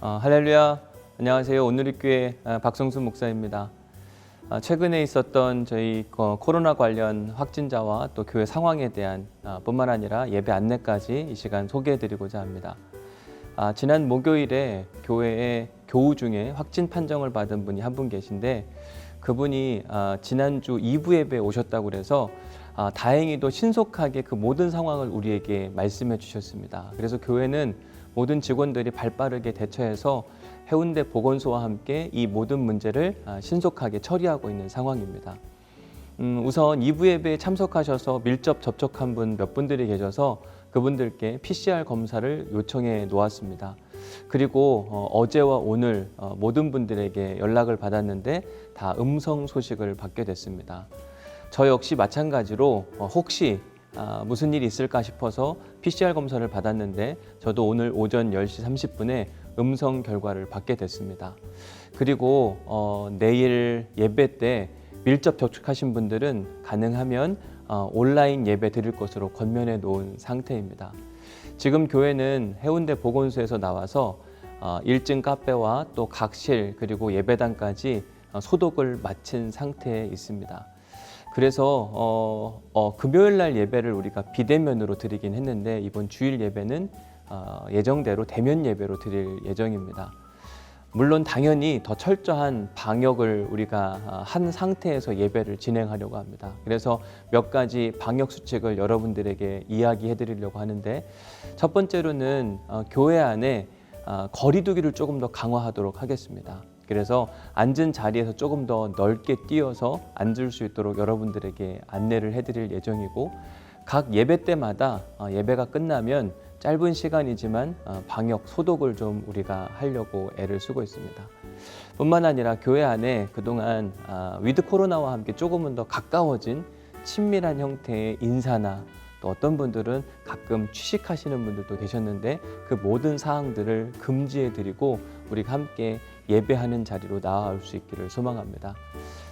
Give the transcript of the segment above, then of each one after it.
어, 할렐루야. 안녕하세요. 오늘의 교회 아, 박성수 목사입니다. 아, 최근에 있었던 저희 어, 코로나 관련 확진자와 또 교회 상황에 대한 아, 뿐만 아니라 예배 안내까지 이 시간 소개해드리고자 합니다. 아, 지난 목요일에 교회에 교우 중에 확진 판정을 받은 분이 한 분 계신데 그분이 아, 지난주 2부 예배에 오셨다고 그래서 아, 다행히도 신속하게 그 모든 상황을 우리에게 말씀해 주셨습니다. 그래서 교회는 모든 직원들이 발빠르게 대처해서 해운대 보건소와 함께 이 모든 문제를 아, 신속하게 처리하고 있는 상황입니다. 음, 우선 2부 예배에 참석하셔서 밀접 접촉한 분 몇 분들이 계셔서 그분들께 PCR 검사를 요청해 놓았습니다. 그리고 어, 어제와 오늘 어, 모든 분들에게 연락을 받았는데 다 음성 소식을 받게 됐습니다. 저 역시 마찬가지로 어, 혹시 아, 무슨 일이 있을까 싶어서 PCR 검사를 받았는데 저도 오늘 오전 10시 30분에 음성 결과를 받게 됐습니다. 그리고 어, 내일 예배 때 밀접 접촉하신 분들은 가능하면 어, 온라인 예배 드릴 것으로 권면해 놓은 상태입니다. 지금 교회는 해운대 보건소에서 나와서 어, 1층 카페와 또 각실 그리고 예배당까지 어, 소독을 마친 상태에 있습니다. 그래서 어, 어, 금요일 날 예배를 우리가 비대면으로 드리긴 했는데 이번 주일 예배는 어, 예정대로 대면 예배로 드릴 예정입니다. 물론 당연히 더 철저한 방역을 우리가 어, 한 상태에서 예배를 진행하려고 합니다. 그래서 몇 가지 방역 수칙을 여러분들에게 이야기해 드리려고 하는데 첫 번째로는 어, 교회 안에 어, 거리두기를 조금 더 강화하도록 하겠습니다. 그래서 앉은 자리에서 조금 더 넓게 뛰어서 앉을 수 있도록 여러분들에게 안내를 해드릴 예정이고 각 예배 때마다 어, 예배가 끝나면 짧은 시간이지만 어, 방역 소독을 좀 우리가 하려고 애를 쓰고 있습니다. 뿐만 아니라 교회 안에 그동안 아, 위드 코로나와 함께 조금은 더 가까워진 친밀한 형태의 인사나 또 어떤 분들은 가끔 취식하시는 분들도 계셨는데 그 모든 사항들을 금지해 드리고 우리가 함께 예배하는 자리로 나아올 수 있기를 소망합니다.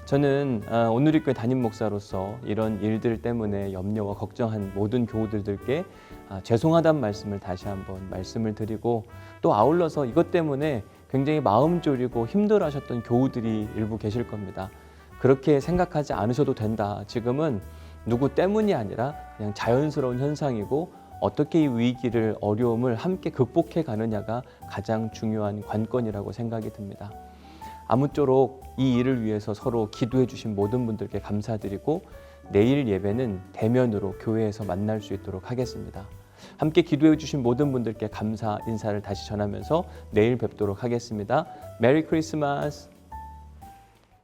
저는 아, 오늘의 교회 담임 목사로서 이런 일들 때문에 염려와 걱정한 모든 교우들들께 아, 죄송하다는 말씀을 다시 한번 말씀을 드리고 또 아울러서 이것 때문에 굉장히 마음 졸이고 힘들어하셨던 교우들이 일부 계실 겁니다. 그렇게 생각하지 않으셔도 된다. 지금은 누구 때문이 아니라 그냥 자연스러운 현상이고 어떻게 이 위기를 어려움을 함께 극복해 가느냐가 가장 중요한 관건이라고 생각이 듭니다. 아무쪼록 이 일을 위해서 서로 기도해 주신 모든 분들께 감사드리고 내일 예배는 대면으로 교회에서 만날 수 있도록 하겠습니다. 함께 기도해 주신 모든 분들께 감사 인사를 다시 전하면서 내일 뵙도록 하겠습니다. 메리 크리스마스.